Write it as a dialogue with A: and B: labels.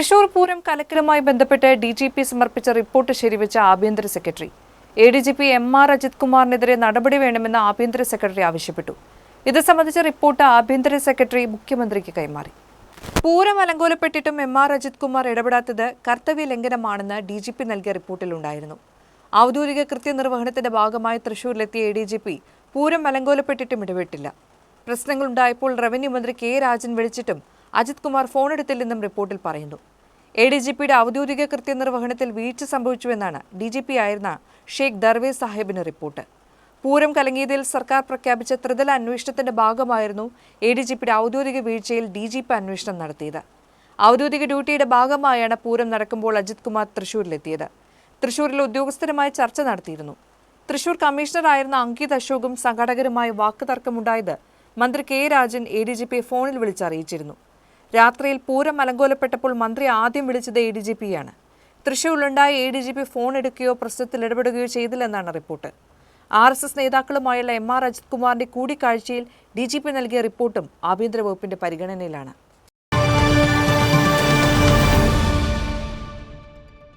A: തൃശൂർ പൂരം കലക്കലുമായി ബന്ധപ്പെട്ട് D G P സമർപ്പിച്ച റിപ്പോർട്ട് ശരിവെച്ച ആഭ്യന്തര secretary. A D G P M R Ajith കുമാറിനെതിരെ നടപടി വേണമെന്ന് ആഭ്യന്തര സെക്രട്ടറി ആവശ്യപ്പെട്ടു. ഇത് സംബന്ധിച്ച റിപ്പോർട്ട് ആഭ്യന്തര സെക്രട്ടറി മുഖ്യമന്ത്രിക്ക് കൈമാറി. പൂരം അലങ്കോലപ്പെട്ടിട്ടും എം ആർ അജിത് കുമാർ ഇടപെടാത്തത് കർത്തവ്യ ലംഘനമാണെന്ന് ഡി ജി പി നൽകിയ റിപ്പോർട്ടിലുണ്ടായിരുന്നു ഔദ്യോഗിക കൃത്യനിർവഹണത്തിന്റെ ഭാഗമായി തൃശൂരിലെത്തിയ A D G P Pooram അലങ്കോലപ്പെട്ടിട്ടും ഇടപെട്ടില്ല. പ്രശ്നങ്ങളുണ്ടായപ്പോൾ റവന്യൂ മന്ത്രി കെ രാജൻ വിളിച്ചിട്ടും അജിത് കുമാർ ഫോണെടുത്തില്ലെന്നും റിപ്പോർട്ടിൽ പറയുന്നു. എ ഡി ജി പിയുടെ ഔദ്യോഗിക കൃത്യനിർവഹണത്തിൽ വീഴ്ച സംഭവിച്ചുവെന്നാണ് ഡി ജി പി ആയിരുന്ന ഷെയ്ഖ് ദർവേസ് സാഹിബിന് റിപ്പോർട്ട്. പൂരം കലങ്ങിയതിൽ സർക്കാർ പ്രഖ്യാപിച്ച ത്രിതല അന്വേഷണത്തിന്റെ ഭാഗമായിരുന്നു എ ഡി ജി പിയുടെ ഔദ്യോഗിക വീഴ്ചയിൽ ഡി ജി പി അന്വേഷണം നടത്തിയത്. ഔദ്യോഗിക ഡ്യൂട്ടിയുടെ ഭാഗമായാണ് പൂരം നടക്കുമ്പോൾ അജിത് കുമാർ തൃശൂരിലെത്തിയത്. തൃശൂരിൽ ഉദ്യോഗസ്ഥരുമായി ചർച്ച നടത്തിയിരുന്നു. തൃശൂർ കമ്മീഷണറായിരുന്ന അങ്കിത് അശോകും സംഘാടകരുമായി വാക്കുതർക്കമുണ്ടായത് മന്ത്രി K Rajan A D G പിയെ ഫോണിൽ വിളിച്ചറിയിച്ചിരുന്നു. രാത്രിയിൽ പൂരം അലങ്കോലപ്പെട്ടപ്പോൾ മന്ത്രി ആദ്യം വിളിച്ചത് എ ഡി ജി പിയാണ് തൃശൂരിലുണ്ടായ A D G P phone എടുക്കുകയോ പ്രശ്നത്തിൽ ഇടപെടുകയോ ചെയ്തില്ലെന്നാണ് റിപ്പോർട്ട്. ആർ എസ് എസ് നേതാക്കളുമായുള്ള എം ആർ അജിത് കുമാറിന്റെ കൂടിക്കാഴ്ചയിൽ ഡി ജി പി നൽകിയ റിപ്പോർട്ടും ആഭ്യന്തര വകുപ്പിന്റെ പരിഗണനയിലാണ്.